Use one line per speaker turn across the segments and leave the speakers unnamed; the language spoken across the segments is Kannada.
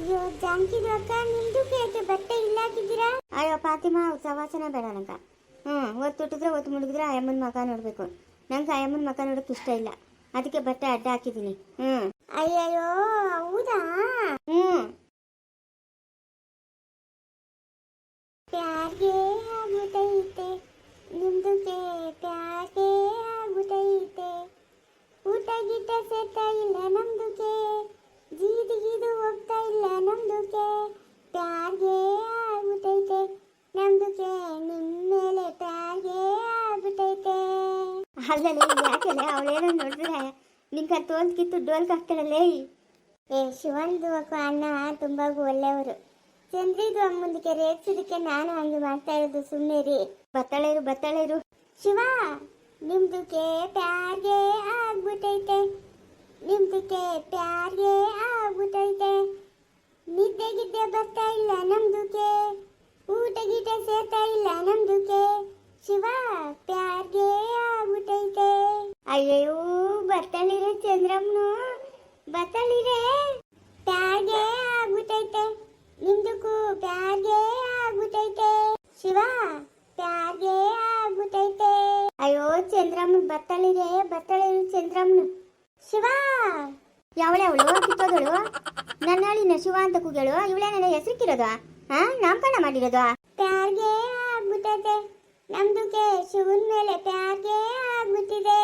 ಅಯ್ಯೋ ಜಾನಕಿ ಅಕ್ಕ ನಿಮ್ದು ಕೇಳ್ತು ಬಟ್ಟೆ ಇಲ್ಲ ಹಾಕಿದ್ದೀರಾ
ಅಯ್ಯೋ ಫಾತಿಮಾ ಸವಾಸನ ಬೇಡ ನಂಗೆ. ಹ್ಞೂ ಒತ್ತು ಹುಟ್ಟಿದ್ರೆ ಒತ್ತು ಮುಳುಗಿದ್ರೆ ಅಯ್ಯಮ್ಮನ ಮಕ ನೋಡಬೇಕು. ನಂಗೆ ಅಯ್ಯಮ್ಮನ ಮಕ ನೋಡೋಕೆ ಇಷ್ಟ ಇಲ್ಲ. ಅದಕ್ಕೆ ಬಟ್ಟೆ ಅಡ್ಡ ಹಾಕಿದ್ದೀನಿ. ಹ್ಞೂ.
ಅಯ್ಯಯ್ಯೋ ಹೌದಾ?
ಹ್ಞೂ.
ಪ್ಯಾರ್ಗೆ ಆಗುತ್ತೈತೆ ಕೇ ಪ್ಯಾರ್ಗೆ ಆಗುತ್ತೈತೆ ಊಟ ಗೀಟ ಸೆಟ್ಟ ಇಲ್ಲ ನಮ್ದುಗೆ ಜೀದಿ ಗೀದು ಹೋಗ್ತಾ ಇಲ್ಲ. ನಮ್ದುಗೆ ಪ್ಯಾರ್ಗೆ ಆಗುತ್ತೈತೆ ನಿಮ್ ಮೇಲೆ ಪ್ಯಾರ್ಗೆ ಆಗ್ಬಿಟ್ಟೈತೆ.
ಅಲ್ಲಲೇ ಯಾಕೆಲ್ಲ ಅವಳೇನೋ ನೋಡಿದ್ರೆ ನಿಂಗೆ ತೋಲ್ ಕಿತ್ತು ಡೋಲ್ಗೆ ಹಾಕ್ತಾಳಲ್ಲೇ
ಏ, ಶಿವಂದು ಅಣ್ಣ ತುಂಬ ಒಳ್ಳೆಯವರು. ಚಂದ್ರಿದು ಮುಂದಕ್ಕೆ ರೇಗ್ಸೋದಕ್ಕೆ ನಾನು ಹಂಗೆ ಮಾಡ್ತಾ ಇರೋದು ಸುಮ್ಮನೆ ರೀ
ಬತ್ತಳೇರು ಬತ್ತಳೇರು.
ಶಿವ ನಿಮ್ದಕ್ಕೆ ಪ್ಯಾರ್ಗೆ ಆಗ್ಬಿಟ್ಟೈತೆ. ನಿಮ್ದಕ್ಕೆ ಪ್ಯಾರ್ಗೆ ಆಗ್ಬಿಟ್ಟೈತೆ ನಿದ್ದೆ ಗಿದ್ದೆ ಬರ್ತಾ ಇಲ್ಲ ನಮ್ದುಕೆ. ಊಟ ಗೀಟ ಸೇರ್ತಾ ಇಲ್ಲ ನಮ್ದುಕೆ. ಶಿವ, ಪ್ಯಾರ್ಗೆ ಆಗ್ಬಿಟ್ಟೈತೆ.
ಅಯ್ಯೋ ಬತ್ತಾಳಿರೆ ಚಂದ್ರಮ್ಮನು ಬತ್ತಾಳಿರೆ
ಪ್ಯಾರ್ಗೆ ಆಗ್ಬಿಟ್ಟೈತೆ. ನಿಮ್ದಕ್ಕೂ ಪ್ಯಾರ್ಗೆ ಆಗ್ಬಿಟ್ಟೈತೆ. ಶಿವ, ಪ್ಯಾರ್ಗೆ ಆಗ್ಬಿಟ್ಟೈತೆ.
ಅಯ್ಯೋ ಚಂದ್ರಮ್ಮನ್ ಬತ್ತಾಳಿರೆ ಬತ್ತಾಳಿರು ಚಂದ್ರಮ್ಮನು
ಶಿವ
ಯಾವಳೆ ಅವಳು? ಕಿತ್ತೋದಳು? ನನ್ನ ಹೇಳಿನ ಶಿವ ಅಂತ ಕೂಗೇಳು ಇವಳೇ ನನ್ನ ಹೆಸರಿಕ್ಕಿರೋದು ಹಾ ನಾಮಕರಣ ಮಾಡಿರೋದು?
ಪ್ಯಾರ್ಗೆ ಆಗ್ಬಿಟ್ಟೈತೆ. ನಮ್ದಕ್ಕೆ ಶಿವನ್ ಮೇಲೆ ಪ್ಯಾರ್ಗೆ ಆಗ್ಬಿಟ್ಟಿದೆ.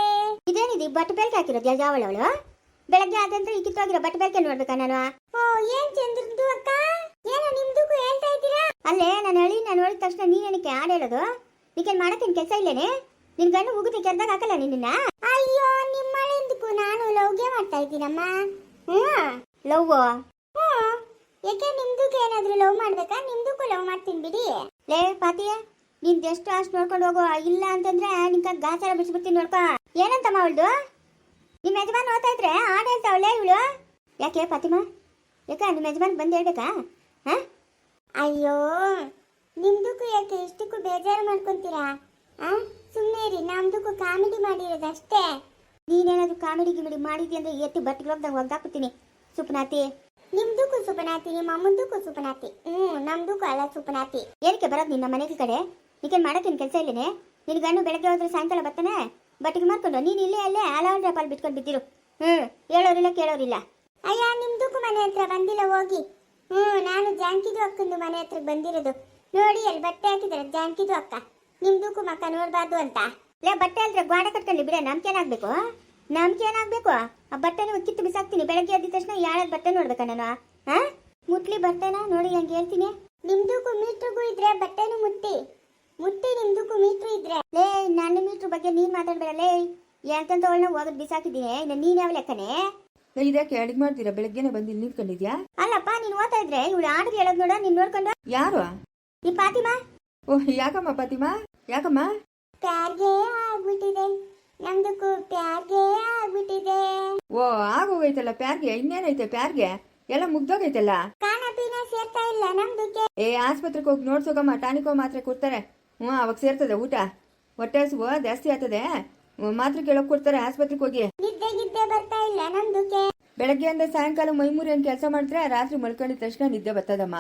ಇದೇನಿದೆ ಬಟ್ ಬೇಲ್ಕೆ ಹಾಕಿರೋದು ಯಾವಳ ಅವಳು? ಬೆಳಗ್ಗೆ ಆದಂತ ಈ ಕಿತ್ತೋಗಿರೋ ಬಟ್ ಬೇಲ್ಕೆ ನೋಡ್ಬೇಕಾ ನಾನು?
ಓ ಏನ್ ಚಂದ್ರದ್ದು ಅಕ್ಕ? ಏನೋ ನಿಮ್ದಕ್ಕೂ ಹೇಳ್ತಾ ಇದ್ದೀರಾ?
ಅಲ್ಲೇ ನನ್ನ ಅಳಿ ನಾನು ನೋಡಿದ ತಕ್ಷಣ ನೀನ್ ಏನಕ್ಕೆ ಹಾಡು ಹೇಳೋದು? ನೀಕೇನ್ ಮಾಡಕ್ಕೇನು ಕೆಲಸ ಇಲ್ಲೇನೆ? ನಿನ್ ಗಂಡು ಉಗುತಿ ಕೆರ್ದಾಗ ಹಾಕಲ್ಲ ನಿನ್ನ
ಮಾಡ್ತಾ ಇದ್ದೀನಮ್ಮ? ಲವ್ವ
ಲವ್?
ಹ್ಮ್ ಯಾಕೆ ನಿಮ್ದಕ್ಕೆ ಏನಾದ್ರೂ ಲವ್ ಮಾಡ್ಬೇಕಾ? ನಿಮ್ದಕ್ಕೂ ಲವ್ ಮಾಡ್ತೀನಿ ಬಿಡಿ.
ಲೇ, ಪಾತಿಯ, ನೀನ್ ಎಷ್ಟು ಅಷ್ಟು ನೋಡ್ಕೊಂಡು ಹೋಗೋ. ಇಲ್ಲ ಅಂತಂದ್ರೆ ನಿಂಗೆ ಗಾಚಾರ ಬಿಡಿಸ್ಬಿಡ್ತೀನಿ ನೋಡ್ಕೊ. ಏನಂತಮ್ಮ ಅವಳ್ದು? ನಿಮ್ಮ ಯಜಮಾನ್ ಓದ್ತಾ ಇದ್ರೆ ಆಡ ಹೇಳ್ತಾವಳೆ ಇವಳು? ಯಾಕೆ ಫಾತಿಮಾ ಯಾಕ ನಿಮ್ಮ ಯಜಮಾನ್ ಬಂದು ಹೇಳ್ಬೇಕಾ? ಹಾ?
ಅಯ್ಯೋ, ನಿಮ್ದಕ್ಕೂ ಯಾಕೆ ಇಷ್ಟಕ್ಕೂ ಬೇಜಾರು ಮಾಡ್ಕೊಂತೀರಾ? ಹಾಂ? ಸುಮ್ಮನೆ ರೀ ನಮ್ದಕ್ಕೂ ಕಾಮಿಡಿ ಮಾಡಿರೋದಷ್ಟೇ.
ನೀನೇನಾದ್ರೂ ಕಾಮಿಡಿ ಗಿಮಿಡಿ ಮಾಡಿದ್ಯ ಅಂದ್ರೆ ಎತ್ತಿ ಬಟ್ಟೆಗೆ ಹೋಗ್ದಂಗೆ ಒಗ್ದಾಕ್ಬಿಡ್ತೀನಿ ಸುಪ್ನಾತಿ.
ನಿಮ್ದಕ್ಕೂ ಸುಪನಾತಿ, ನಿಮ್ಮ ಅಮ್ಮಂದಕ್ಕೂ ಸುಪನಾತಿ. ಹ್ಮ್ ನಮ್ದುಕ್ಕೂ ಅಲ್ಲ ಸುಪನಾತಿ.
ಏನಕ್ಕೆ ಬರೋದು ನಿನ್ನ ಮನೆಗೆ ಕಡೆ? ನೀಕೇನು ಮಾಡೋಕ್ಕೇನು ಕೆಲಸ ಇಲ್ಲೇನೆ? ನಿನ್ನ ಗಂಡು ಬೆಳಗ್ಗೆ ಹೋದ್ರೆ ಸಾಯಂಕಾಲ ಬರ್ತಾನೆ? ಬಟ್ಟಿಗೆ ಮಾಡ್ಕೊಂಡು ನೀನು ಇಲ್ಲೇ ಅಲ್ಲೇ ಅಲಾವನ್ ಡ್ರಾಪಲ್ಲಿ ಬಿಟ್ಕೊಂಡು ಬಿದ್ದಿರು. ಹ್ಞೂ ಹೇಳೋರಿಲ್ಲ ಕೇಳೋರಿಲ್ಲ.
ಅಯ್ಯ ನಿಮ್ದಕ್ಕೂ ಮನೆ ಹತ್ರ ಬಂದಿಲ್ಲ, ಹೋಗಿ. ಹ್ಞೂ ನಾನು ಜಾಂಕಿದು ಅಕ್ಕಂದು ಮನೆ ಹತ್ರ ಬಂದಿರೋದು. ನೋಡಿ ಅಲ್ಲಿ ಬಟ್ಟೆ ಹಾಕಿದ್ರೆ ಜಾಂಕಿದು ಅಕ್ಕ. ನಿಮ್ದಕ್ಕೂ ಮಕ್ಕ ನೋಡಬಾರ್ದು ಅಂತ.
ಲೇ ಬಟ್ಟೆ ಅಲ್ದ್ರೆ ಗಾಡ ಕಟ್ಕೊಂಡು ಬಿಡ ನಮ್ಗೆ ಏನಾಗಬೇಕು ನಮ್ಗೆ ಏನಾಗಬೇಕು ಆ ಬಟ್ಟೆನ ಕಿತ್ತು ಬಿಸಾಕ್ತೀನಿ. ಬೆಳಗ್ಗೆ ಎದ್ದ ತಕ್ಷಣ ಯಾಳದ ಬಟ್ಟೆ ನೋಡ್ಬೇಕಾ ನಾನು? ಹಾ ಮುಟ್ಲಿ ಬಟ್ಟೆನ ನೋಡಿ ಹಂಗೆ ಹೇಳ್ತೀನಿ.
ನಿಮ್ದಕ್ಕೂ ಮೀಟ್ರಿಗೂ ಇದ್ರೆ ಬಟ್ಟೆನು ಮುಟ್ಟಿ. ಮುಟ್ಟಿ ನಿಮ್ದಕ್ಕೂ ಮೀಟ್ರು ಇದ್ರೆ.
ಲೇ ನನ್ನ ಮೀಟ್ರ್ ಬಗ್ಗೆ ನೀನ್ ಮಾತಾಡ್ಬೇಡ. ಲೇ ಎಂತಂತ ಹೋಗದ್ ಹೋಗೋದು ಇನ್ನ ನೀನ್ ಯಾವ ಲೆಕ್ಕನೇ?
ಇದಕ್ಕೆ ಅಡಿಗೆ ಮಾಡ್ತೀರಾ? ಬೆಳಗ್ಗೆನೆ ಬಂದು ಇಲ್ಲಿ ನಿಂತ್ಕೊಂಡಿದ್ಯಾ?
ಅಲ್ಲಪ್ಪ ನೀನು ಓದ್ತಾ ಇದ್ರೆ ಇವಳು ಆಡಿಗೆ ಹೇಳೋದು ನೋಡ ನೀನು ನೋಡ್ಕೊಂಡು.
ಯಾರು?
ಈ ಪಾತಿಮಾ?
ಓಹ್ ಯಾಕಮ್ಮ ಪಾತಿಮಾ? ಯಾಕಮ್ಮ?
ಪ್ಯಾರ್ಗೆ ಆಗ್ಬಿಟ್ಟಿದೆ. ನಮ್ದಕ್ಕೂ ಪ್ಯಾರ್ಗೆ ಆಗ್ಬಿಟ್ಟಿದೆ.
ಓ ಆಗೋಗೈತಲ್ಲ ಪ್ಯಾರ್ಗೆ ಇನ್ನೇನೈತೆ ಪ್ಯಾರ್ಗೆ? ಎಲ್ಲ ಮುಗ್ದೋಗೈತಲ್ಲ?
ಖಾನ ಪೀನ ಸೇರ್ತಾ ಇಲ್ಲ ನಮ್ದಕ್ಕೆ.
ಏ ಆಸ್ಪತ್ರೆಗೆ ಹೋಗಿ ನೋಡ್ಸೋಗಮ್ಮ ಟಾನಿಕೋ ಮಾತ್ರೆ ಕೊಡ್ತಾರೆ. ಹ್ಞೂ ಅವಾಗ ಸೇರ್ತದೆ ಊಟ. ಹೊಟ್ಟೆ ಹಸುವು ಜಾಸ್ತಿ ಆಗ್ತದೆ. ಮಾತ್ರೆ ಕೇಳೋಕೆ ಕೊಡ್ತಾರೆ ಆಸ್ಪತ್ರೆಗೆ ಹೋಗಿ.
ನಿದ್ದೆ ಗಿದ್ದೆ ಬರ್ತಾ ಇಲ್ಲ ನಮ್ದಕ್ಕೆ.
ಬೆಳಗ್ಗೆಯಿಂದ ಸಾಯಂಕಾಲ ಮೈಮೂರಿ ಏನು ಕೆಲಸ ಮಾಡಿದ್ರೆ ರಾತ್ರಿ ಮಲ್ಕೊಂಡಿದ ತಕ್ಷಣ ನಿದ್ದೆ ಬರ್ತದಮ್ಮ.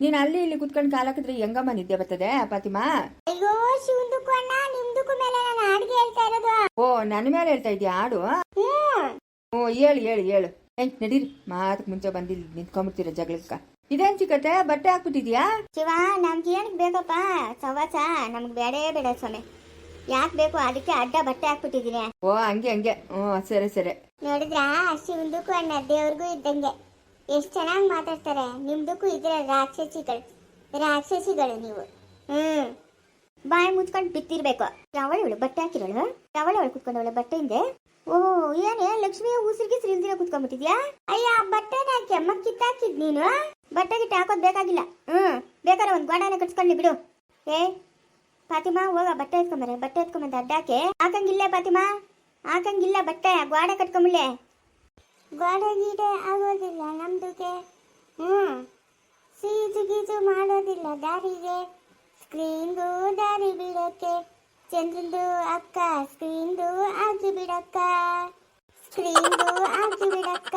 ನೀನು ಅಲ್ಲಿ ಇಲ್ಲಿ ಕುತ್ಕೊಂಡು ಕಾಲಾಕಿದ್ರೆ ಹೆಂಗಮ್ಮ ನಿದ್ದೆ ಬರ್ತದೆ ಫಾತಿಮಾ?
ಅಯ್ಯೋ ಶಿವಂದಕ್ಕೂ ಅಣ್ಣ ನಿಮ್ದಕ್ಕೂ ಮೇಲೆ ನಾನು ಅಡ್ಗೆ ಹೇಳ್ತಾ ಇರೋದು.
ಓ ನನ್ನ ಮೇಲೆ ಹೇಳ್ತಾ ಇದ್ಯಾ
ಆಡು
ಓ ಹೇಳು ಹೇಳು ಹೇಳು. ಹೆಂಗ್ ನಡೀರಿ. ಮಾತು ಮುಂಚೆ ಬಂದಿಲ್ಲ ನಿಂತ್ಕೊಂಡ್ಬಿಡ್ತೀರ ಜಗಳಕ್ಕ? ಇದೇನ್ ಚಿಕ್ಕತ್ತೆ ಬಟ್ಟೆ ಹಾಕ್ಬಿಟ್ಟಿದ್ಯಾ?
ಶಿವ ನಮ್ಗೆ ಏನಕ್ಕೆ ಬೇಕಪ್ಪ? ಸವಾಸ ನಮ್ಗೆ ಬೇಡೇ ಬೇಡ ಸ್ವಾಮಿ. ಯಾಕೆ ಬೇಕು ಅದಕ್ಕೆ ಅಡ್ಡ ಬಟ್ಟೆ ಹಾಕ್ಬಿಟ್ಟಿದೀನಿ
ಓ ಹಂಗೆ ಹಂಗೆ. ಹ್ಞೂ ಸರಿ ಸರಿ.
ನೋಡಿದ್ರಾ ಶಿವಂದಕ್ಕೂ ಅಣ್ಣ ದೇವ್ರಿಗೂ ಇದ್ದಂಗೆ. ಎಷ್ಟು ಚೆನ್ನಾಗಿ ಮಾತಾಡ್ತಾರೆ. ನಿಮ್ದಕ್ಕೂ ಇದ್ರೆ ರಾಕ್ಷಸಿಗಳು ರಾಕ್ಷಸಿಗಳು ನೀವು.
ಹ್ಮ್. ಬಾಯಿ ಮುಚ್ಕೊಂಡು ಬಿತ್ತಿರ್ಬೇಕು ರವಳೆ ಅವಳು ಬಟ್ಟೆ ಹಾಕಿರೋಳು? ಯಾವಳ ಅವಳು ಕುತ್ಕೊಂಡವಳು ಬಟ್ಟೆ ಹಿಂದೆ? ಓ ಏನೇ ಲಕ್ಷ್ಮಿಯ ಉಸಿರಿಗೆ ಸಿರಿಲ್ದಿರ ಕುತ್ಕೊಂಡ್ಬಿಟ್ಟಿದ್ಯಾ?
ಅಯ್ಯ ಬಟ್ಟೆ ಹಾಕಿ ಅಮ್ಮ ಕಿತ್ತಾಕಿದ್ ನೀನು?
ಬಟ್ಟೆ ಗಿಟ್ಟೆ ಹಾಕೋದ್ ಬೇಕಾಗಿಲ್ಲ. ಹ್ಮ್, ಬೇಕಾದ್ರೆ ಒಂದ್ ಗೋಡಾನ ಕಟ್ಸ್ಕೊಂಡ್ಲಿ ಬಿಡು. ಏ ಫಾತಿಮಾ ಹೋಗ, ಬಟ್ಟೆ ಎತ್ಕೊಂಬರೆ ಬಟ್ಟೆ ಎತ್ಕೊಂಬಂದ ಅಡ್ಡಾಕೆ. ಹಾಕಂಗಿಲ್ಲ ಫಾತಿಮಾ ಹಾಕಂಗಿಲ್ಲ ಬಟ್ಟೆ. ಗೋಡೆ ಕಟ್ಕೊಂಬಿಡ್ಲೆ
ಗೋಡೆ ಗೀಡೆ ಆಗೋದಿಲ್ಲ ನಮ್ದುಗೆ. ಹ್ಞೂ ಸೀಜು ಗೀಜು ಮಾಡೋದಿಲ್ಲ ದಾರಿಗೆ. ಸ್ಕ್ರೀನ್ದು ದಾರಿ ಬಿಡಕ್ಕೆ. ಚಂದ್ರಂದು ಅಕ್ಕ ಸ್ಕ್ರೀನ್ದು ಆಗಿ ಬಿಡಕ್ಕ. ಸ್ಕ್ರೀನ್ದು ಆಗಿ ಬಿಡಕ್ಕ.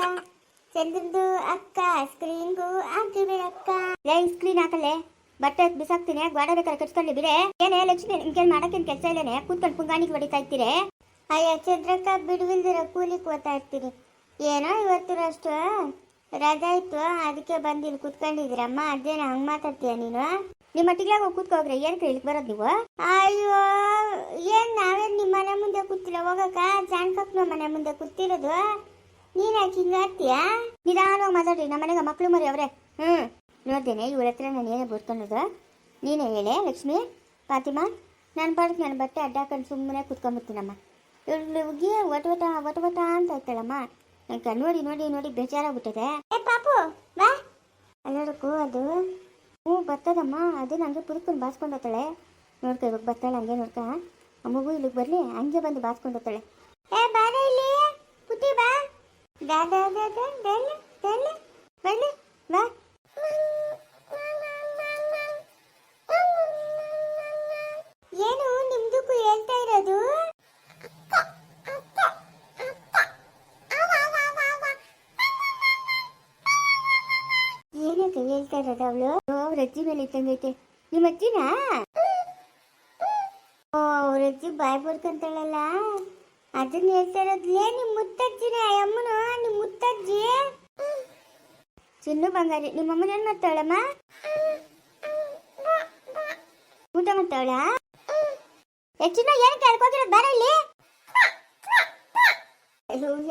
ಚಂದ್ರದು ಅಕ್ಕ ಸ್ಕ್ರೀನ್ಗೂ ಆಗಿ ಬಿಡಕ್ಕ.
ಲೈ ಸ್ಕ್ರೀನ್ ಹಾಕಲ್ಲೇ. ಬಟ್ಟೆ ಬಿಸಾಕ್ತೀನಿ ಗೋಡೆ ಬೇಕಾದ್ರೆ ಕಟ್ಸ್ಕೊಂಡು ಬಿಡೆ? ಏನೇ, ಲಕ್ಷ್ಮಿ, ನಿಮ್ಗೇನು ಮಾಡಕ್ಕೇನು ಕೆಲಸ ಇಲ್ಲೇನೆ? ಕೂತ್ಕೊಂಡು ಪುಂಗಾಣಿಗೆ ಹೊಡಿತಾ ಇರ್ತೀರಿ?
ಅಯ್ಯ, ಚಂದ್ರಕ್ಕ, ಬಿಡುವಿಲ್ದಿರ ಕೂಲಿ ಕೂತಾ ಇರ್ತೀನಿ. ಏನೋ ಇವತ್ತು ಅಷ್ಟು ರಜಾ ಇತ್ತು ಅದಕ್ಕೆ ಬಂದು ಇಲ್ಲಿ ಕುತ್ಕೊಂಡಿದ್ದೀರಮ್ಮ. ಅದೇನ ಹಂಗೆ ಮಾತಾಡ್ತೀಯ ನೀನು?
ನಿಮ್ಮ ಮಟ್ಟಿಗೆ ಹೋಗಿ ಕೂತ್ಕೋಗ್ರೆ ಏನು ಕೇಳಿಕ್ ಬರೋದು ನೀವು?
ಅಯ್ಯೋ, ಏನ್ ನಾವೇನು ನಿಮ್ಮ ಮನೆ ಮುಂದೆ ಕೂತಿಲ್ಲ. ಹೋಗಕ್ಕ ಜಾಣ್ಕಕ್ ನಮ್ಮ ಮನೆ ಮುಂದೆ ಕೂತಿರೋದು. ನೀನ್ ಯಾಕೆ ಹಿಂಗಾಡ್ತೀಯಾ
ನಿಧಾನವಾಗಿ ಮಾತಾಡ್ರಿ. ನಮ್ಮ ಮನೆಗೆ ಮಕ್ಕಳು ಮರಿ ಅವ್ರೆ. ಹ್ಞೂ ನೋಡ್ತೇನೆ, ಇವ್ರ ಹತ್ರ ನಾನು ಏನೇ ಬಿಡ್ಕೊಳ್ಳೋದು ನೀನೇ ಹೇಳೆ, ಲಕ್ಷ್ಮಿ? ಫಾತಿಮಾ? ನನ್ನ ಪಾಡಕ್ಕೆ ನನ್ನ ಬಟ್ಟೆ ಅಡ್ಡಾಕೊಂಡು ಸುಮ್ಮನೆ ಕುತ್ಕೊಂಡ್ಬಿಡ್ತೀನಮ್ಮ. ಇವ್ರಿಗೆ ಹುಗಿ ಒಟ ಒಟ ಒಟ ಒಟ ಅಂತ ಇರ್ತಾಳಮ್ಮ ನಂಗೆ ನೋಡಿ ನೋಡಿ ನೋಡಿ ಬೇಜಾರಾಗ್ಬಿಟ್ಟಿದೆ.
ಏ, ಪಾಪು, ಬಾ.
ಅಲ್ಲೋಡಕ್ಕೂ ಅದು. ಹ್ಞೂ ಬರ್ತದಮ್ಮ ಅದು ನನಗೆ ಪುರುಕನ್ನು ಬಾಸ್ಕೊಂಡು ಹೋಗ್ತಾಳೆ. ನೋಡ್ಕೊ, ಇವಾಗ ಬರ್ತಾಳೆ ಹಂಗೆ ನೋಡ್ಕ. ಆ ಮಗು ಇಲ್ಲಿಗೆ ಬರಲಿ, ಹಂಗೆ ಬಂದು ಬಾಸ್ಕೊಂಡು ಹೋಗ್ತಾಳೆ.
ಏ, ಬಾರ ಇಲ್ಲಿ. ಪುಟ್ಟಿ ಬಾ. ದಾ ದಾ ದಾ ದಾ ದೆಲ್
ಬರಲಿ, ಬಾ.
ಏನು ನಿಮ್ದಕ್ಕೂ ಹೇಳ್ತಾ ಇರೋದು?
ಹೇಳ್ತಾ ಇರೋದು ಅವಳು? ಅವ್ರ ಅಜ್ಜಿ ಮೇಲೆ ಇತ್ತಂಗೈತೆ ನಿಮ್ಮ ಅಜ್ಜಿನಾ?
ಓ, ಅವ್ರ ಅಜ್ಜಿ ಬಾಯ್ ಬರ್ಕಂತಾಳಲ್ಲ ಅದನ್ನ ಹೇಳ್ತಾ ಇರೋದ್ಲೇ ನಿಮ್ ಮುತ್ತಜ್ಜಿನ ಅಮ್ಮನ ಅಮ್ಮನು, ನಿಮ್ ಮುತ್ತಜ್ಜಿ?
ಚಿನ್ನು ಬಂಗಾರಿ, ನಿಮ್ಮ ಅಮ್ಮನ ಏನ್ ಮಾಡ್ತಾಳಮ್ಮ ಊಟ ಮಾಡ್ತಾವಳ ಹೆಚ್ಚಿನ ಏನು ಕೇಳ್ಕೋಗಿರೋದು ಬರ ಇಲ್ಲಿ.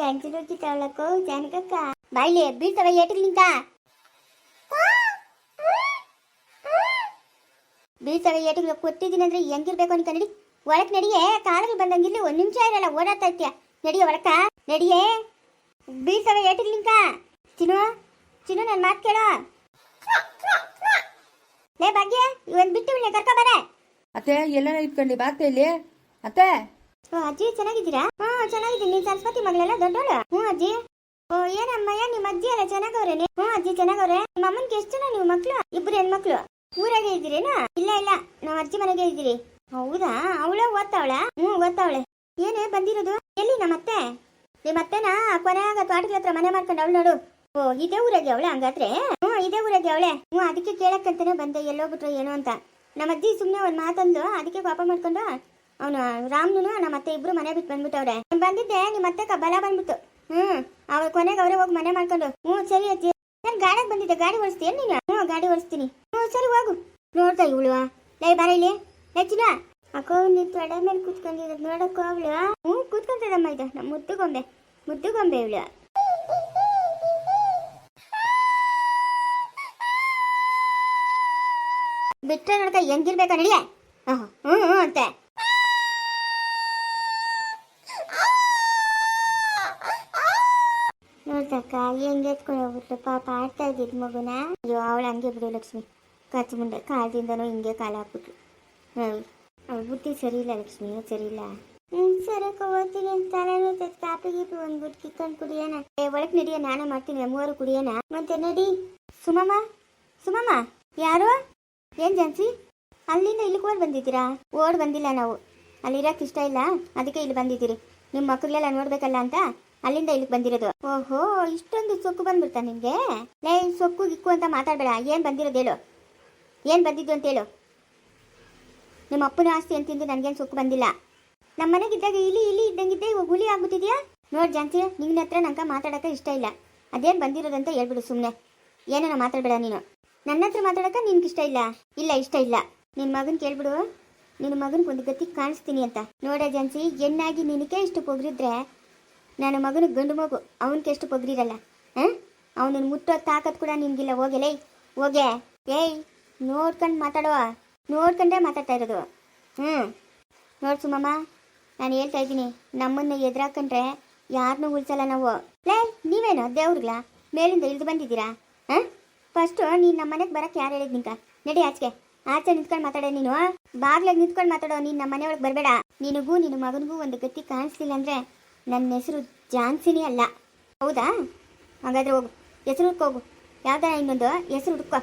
ಅಂಜಲು ತಗೊಳಕ್ಕೋ ಜಾನಕಕ್ಕ.
ಬಾಯ್ಲಿ, ಬೀಳ್ತವ ಏಟಿಗೆ ನಿಂತ. ಬೀಳ್ತವ ಏಟಿಗೆ ಕೊಟ್ಟಿದ್ದೀನಿ ಅಂದ್ರೆ ಹೆಂಗಿರ್ಬೇಕು ಅಂತ ನಡಿ. ಒಳಕ್ ನಡಿಯೇ ಕಾಲಲ್ಲಿ ಬಂದಂಗಿಲ್ಲಿ ಒಂದ್ ನಿಮಿಷ ಇರಲ್ಲ ಓಡಾಡ್ತಾ ಇರ್ತೀಯ. ನಡಿಯ ಒಳಕ ನಡಿಯೇ. ಬೀಳ್ತವ ಏಟಿಗೆ ಲಿಂಕ ಚಿನ್ನು ಚಿನ್ನು ನನ್ನ ಮಾತು ಕೇಳೋ. ಲೇ ಭಾಗ್ಯ ಇವನ್ ಬಿಟ್ಟು ಇವಳನ್ನ ಕರ್ಕೊ ಬರ.
ಅತ್ತೆ ಎಲ್ಲಾನ ಇಟ್ಕೊಂಡು ಬಾತೆ ಇಲ್ಲಿ. ಅತ್ತೆ.
ಓ ಅಜ್ಜಿ ಚೆನ್ನಾಗಿದ್ದೀರಾ? ಹಾ ಚೆನ್ನಾಗಿದ್ದೀನಿ. ನೀನ್ ಸರಸ್ವತಿ ಮಗಳೆಲ್ಲ ದೊಡ್ಡೋಳು? ಹ್ಞೂ ಅಜ್ಜಿ. ಓ ಏನಮ್ಮಯ್ಯ ನಿಮ್ಮ ಅಜ್ಜಿ ಎಲ್ಲ ಚೆನ್ನಾಗವ್ರೆ ಹ್ಞೂ ಅಜ್ಜಿ ಚೆನ್ನಾಗವ್ರೆ. ನಿಮ್ಮ ಅಮ್ಮನ್ಗೆ ಎಷ್ಟು ಜನ ನೀವು ಮಕ್ಳು? ಇಬ್ರು ಹೆಣ್ಮಕ್ಳು? ಊರಾಗೆ ಇದ್ದೀರೇನಾ? ಇಲ್ಲ ಇಲ್ಲ. ನಾವು ಅಜ್ಜಿ ಮನೆಗೆ ಇದ್ದೀರಿ. ಹೌದಾ? ಅವಳ ಓದ್ತಾವಳ? ಹ್ಞೂ, ಓದ್ತಾವಳೆ. ಏನೇ ಬಂದಿರೋದು? ಎಲ್ಲಿ ನಮ್ಮ ಅತ್ತೆ? ನಿಮ್ಮ ಅತ್ತೆನ ಕೊನೆಯಾಗ ತೋಟದ ಹತ್ರ ಮನೆ ಮಾಡ್ಕೊಂಡು ಅವಳು ನೋಡು. ಓ, ಇದೇ ಊರಾಗೆ ಅವಳೆ ಹಂಗಾದ್ರೆ? ಹ್ಞೂ, ಇದೇ ಊರಾಗೆ ಅವಳೆ. ಹ್ಞೂ, ಅದಕ್ಕೆ ಕೇಳಕ್ಕಂತಾನೆ ಬಂದೆ, ಎಲ್ಲೋಗ್ಬಿಟ್ರು ಏನೋ ಅಂತ. ನಮ್ಮ ಅಜ್ಜಿ ಸುಮ್ಮನೆ ಒಂದು ಮಾತಂದು ಅದಕ್ಕೆ ಪಾಪ ಮಾಡ್ಕೊಂಡು ಅವನು ರಾಮ್ನು ನಮ್ಮ ಅತ್ತೆ ಇಬ್ರು ಮನೆ ಬಿಟ್ಟು ಬಂದ್ಬಿಟ್ಟವ್ರೆ. ಬಂದಿದ್ದೆ, ನಿಮ್ಮ ಅತ್ತೆ ಬಲ ಬಂದ್ಬಿಟ್ಟು. ಹ್ಮ್ ಅವ್ರ ಕೊನೆಗೆ ಅವರೇ ಹೋಗಿ ಮನೆ ಮಾಡ್ಕೊಂಡು. ಹ್ಞೂ, ಸರಿ ಅಜ್ಜಿ. ನಾನು ಗಾಡಿಗೆ ಬಂದಿದ್ದೆ, ಗಾಡಿ ಓಡಿಸ್ತೀಯ ನೀನು? ಹ್ಞೂ, ಗಾಡಿ ಓಡಿಸ್ತೀನಿ. ಸರಿ ಹೋಗು. ನೋಡ್ತಾ ಇವಳು. ಲೈ, ಬಾರ ಇಲ್ಲಿ. ಹೆಚ್ಚಿನ
ಅಕ್ಕೋ ನೀ ತೊಡೆ ಮೇಲೆ ಕುತ್ಕೊಂಡಿರೋದು ನೋಡಕ್ ಅವಳು
ಹ್ಞೂ, ಕೂತ್ಕೊಂತದಮ್ಮ ಇದು. ನಮ್ಮ ಮುದ್ದುಗೊಂಬೆ. ಮುದ್ದುಗೊಂಬೆ ಇವಳು. ಬಿಟ್ರೆ ನೋಡ್ಕ ಹೆಂಗಿರ್ಬೇಕ ನಡಿಯ? ಹ್ಞೂ ಹ್ಞೂ ಅಂತೆ.
ನೋಡ್ದಕ್ಕ ಹೆಂಗೆ ಎತ್ಕೊಂಡು ಹೋಗ್ಬಿಟ್ಲು ಪಾಪ ಆಡ್ತಾ ಇದ್ದಿದ್ ಮಗುನ.
ಅಯ್ಯೋ, ಅವಳು ಹಂಗೆ ಬಿಡು ಲಕ್ಷ್ಮಿ. ಕಚ್ಚ ಮುಂದೆ ಕಾಲದಿಂದನೂ ಹಿಂಗೆ ಕಾಲ ಹಾಕ್ಬಿಟ್ರು. ಹ್ಞೂ ಅವಳ, ಬುದ್ಧಿ ಸರಿ ಇಲ್ಲ ಲಕ್ಷ್ಮಿ ಸರಿ ಇಲ್ಲ
ಹ್ಮ್ ಸರಕ್ಕ ಓದ್ತೀನಿ ಕಾಪಿ ಗೀಪಿ ಒಂದ್ಬಿಟ್ಟು ಕಿತ್ಕೊಂಡು ಕುಡಿಯೋಣ.
ಒಳಗೆ ನಡಿಯ ನಾನೇ ಮಾಡ್ತೀನಿ ಮೂವರು ಕುಡಿಯೋಣ.
ಮತ್ತೆ ನಡಿ.
ಸುಮಮ್ಮ ಸುಮಮ್ಮ, ಯಾರು? ಏನ್ ಜಾನ್ಸಿ, ಅಲ್ಲಿಂದ ಇಲ್ಲಿಗೆ ಓಡ್ ಬಂದಿದ್ದೀರಾ? ಓಡ್ ಬಂದಿಲ್ಲ ನಾವು. ಅಲ್ಲಿರಕ್ಕೆ ಇಷ್ಟ ಇಲ್ಲ. ಅದಕ್ಕೆ ಇಲ್ಲಿ ಬಂದಿದ್ದೀರಿ. ನಿಮ್ಮ ಮಕ್ಕಳೆಲ್ಲ ನೋಡ್ಬೇಕಲ್ಲ ಅಂತ, ಅಲ್ಲಿಂದ ಇಲ್ಲಿಗೆ ಬಂದಿರೋದು. ಓಹೋ, ಇಷ್ಟೊಂದು ಸೊಕ್ಕು ಬಂದ್ಬಿಡ್ತಾ ನಿಮ್ಗೆ? ಲೈ ಸೊಕ್ಕು, ಗಿಕ್ಕು ಅಂತ ಮಾತಾಡ್ಬೇಡ. ಏನ್ ಬಂದಿರೋದು ಹೇಳು. ಏನ್ ಬಂದಿದ್ದು ಅಂತ ಹೇಳು. ನಿಮ್ಮ ಅಪ್ಪನ ಆಸ್ತಿ ಅಂತಿಂದು ನನಗೇನು ಸುಖ ಬಂದಿಲ್ಲ. ನಮ್ಮ ಮನೆಗಿದ್ದಾಗ ಇಲಿ ಇಲಿ ಇದ್ದಂಗಿದ್ದೆ, ಇವಾಗ ಹುಲಿ ಆಗ್ಬಿಟ್ಟಿದ್ಯಾ? ನೋಡಿ ಜಾನ್ಸಿ, ನಿನ್ನ ಹತ್ರ ನಂಗೆ ಮಾತಾಡೋಕೆ ಇಷ್ಟ ಇಲ್ಲ. ಅದೇನು ಬಂದಿರೋದಂತ ಹೇಳ್ಬಿಡು ಸುಮ್ಮನೆ ಏನೇನೋ ಮಾತಾಡಬೇಡ ನೀನು. ನನ್ನ ಹತ್ರ ಮಾತಾಡೋಕೆ ನಿನ್ಗೆ ಇಷ್ಟ ಇಲ್ಲ. ಇಲ್ಲ, ಇಷ್ಟ ಇಲ್ಲ. ನಿನ್ನ ಮಗನ್ ಕೇಳ್ಬಿಡು. ನಿನ್ನ ಮಗನ ಒಂದು ಗತಿ ಕಾಣಿಸ್ತೀನಿ ಅಂತ. ನೋಡ ಜಾನ್ಸಿ ಹೆಣ್ಣಾಗಿ ನಿನಗೆ ಇಷ್ಟು ಪೊಗ್ರಿದ್ರೆ, ನನ್ನ ಮಗನ ಗಂಡು ಮಗು ಅವನಿಗೆ ಎಷ್ಟು ಪೊಗ್ರಿರಲ್ಲ, ಹಾಂ? ಅವನನ್ನು ಮುಟ್ಟೋ ತಾಕತ್ ಕೂಡ ನಿನ್ಗಿಲ್ಲ. ಹೋಗಲೇ, ಹೋಗೆ. ಏಯ್ ನೋಡ್ಕೊಂಡು ಮಾತಾಡುವ. ನೋಡ್ಕೊಂಡೇ ಮಾತಾಡ್ತಾ ಇರೋದು. ಹ್ಞೂ ನೋಡ್ ಸುಮಮ್ಮ, ನಾನು ಹೇಳ್ತಾ ಇದ್ದೀನಿ, ನಮ್ಮನ್ನ ಎದುರಾಕೊಂಡ್ರೆ ಯಾರನ್ನೂ ಉಳಿಸಲ್ಲ ನಾವು. ಲೇ, ನೀವೇನು ದೇವ್ರಿಗ್ಲಾ ಮೇಲಿಂದ ಇಳಿದು ಬಂದಿದ್ದೀರಾ? ಹಾಂ? ಫಸ್ಟು ನೀನು ನಮ್ಮ ಮನೆಗೆ ಬರಕ್ಕೆ ಯಾರು ಹೇಳಿದ್ ನಿಂಕ? ನಡಿ ಆಚೆಗೆ. ಆಚೆ ನಿಂತ್ಕೊಂಡು ಮಾತಾಡೋ ನೀನು ಬಾಗ್ಲಾಗ ನಿಂತ್ಕೊಂಡು ಮಾತಾಡೋ, ನೀನು ನಮ್ಮ ಮನೆಯೊಳಗೆ ಬರಬೇಡ. ನಿನಗೂ ನಿನ್ನ ಮಗನಿಗೂ ಒಂದು ಗತಿ ಕಾಣಿಸ್ಲಿಲ್ಲ ಅಂದರೆ ನನ್ನ ಹೆಸರು ಜಾನ್ಸಿನಿ ಅಲ್ಲ. ಹೌದಾ? ಹಾಗಾದ್ರೆ ಹೋಗು. ಹೆಸರು ಹುಡ್ಕೋಗು ಯಾವ್ದಾರ ಇನ್ನೊಂದು? ಹೆಸರು ಹುಡ್ಕೋ.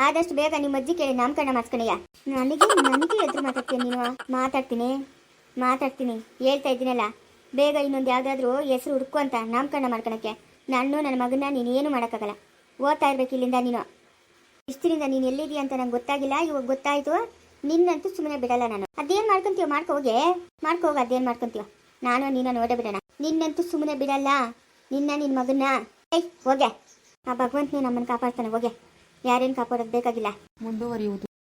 ಆದಷ್ಟು ಬೇಗ ನಿಮ್ಮ ಅಜ್ಜಿ ಕೇಳಿ ನಾಮಕರಣ ಮಾಡ್ಸ್ಕೊಣಯ್ಯ ನನಗೆ ನನಗೆ ಎದುರು ಮಾತಾಡ್ತೀನಿ ನೀನು. ಮಾತಾಡ್ತೀನಿ. ಮಾತಾಡ್ತೀನಿ. ಹೇಳ್ತಾ ಇದ್ದೀನಲ್ಲ. ಬೇಗ ಇನ್ನೊಂದು ಯಾವ್ದಾದ್ರು ಹೆಸರು ಹುಡುಕು ಅಂತ ನಾಮಕರಣ ಮಾಡ್ಕೊಳಕ್ಕೆ. ನಾನು ನನ್ನ ಮಗನ ನೀನೇನು ಮಾಡೋಕ್ಕಾಗಲ್ಲ. ಓದ್ತಾ ಇರ್ಬೇಕು ಇಲ್ಲಿಂದ ನೀನು. ಇಷ್ಟರಿಂದ ನೀನು ಎಲ್ಲಿದೀಯ ಅಂತ ನಂಗೆ ಗೊತ್ತಾಗಿಲ್ಲ. ಇವಾಗ ಗೊತ್ತಾಯ್ತು. ನಿನ್ನಂತೂ ಸುಮ್ಮನೆ ಬಿಡಲ್ಲ ನಾನು. ಅದೇನು ಮಾಡ್ಕೊಂತೀವ ಮಾಡ್ಕೊ ಹೋಗೆ. ಮಾಡ್ಕೊ ಹೋಗ, ಅದೇನ್ ಮಾಡ್ಕೊಂತೀವ ನಾನು ನೀನ ನೋಡೇ ಬಿಡೋಣ. ನಿನ್ನಂತೂ ಸುಮ್ಮನೆ ಬಿಡಲ್ಲ. ನಿನ್ನ ನಿನ್ನ ಮಗನ್ನ. ಏಯ್, ಹೋಗೆ. ಆ ಭಗವಂತನೇ ನಮ್ಮನ್ನು ಕಾಪಾಡ್ತಾನೆ. ಹೋಗೆ. ಯಾರೇನು ಕಾಪಾಡೋದು ಬೇಕಾಗಿಲ್ಲ.
ಮುಂದುವರಿಯುವುದು.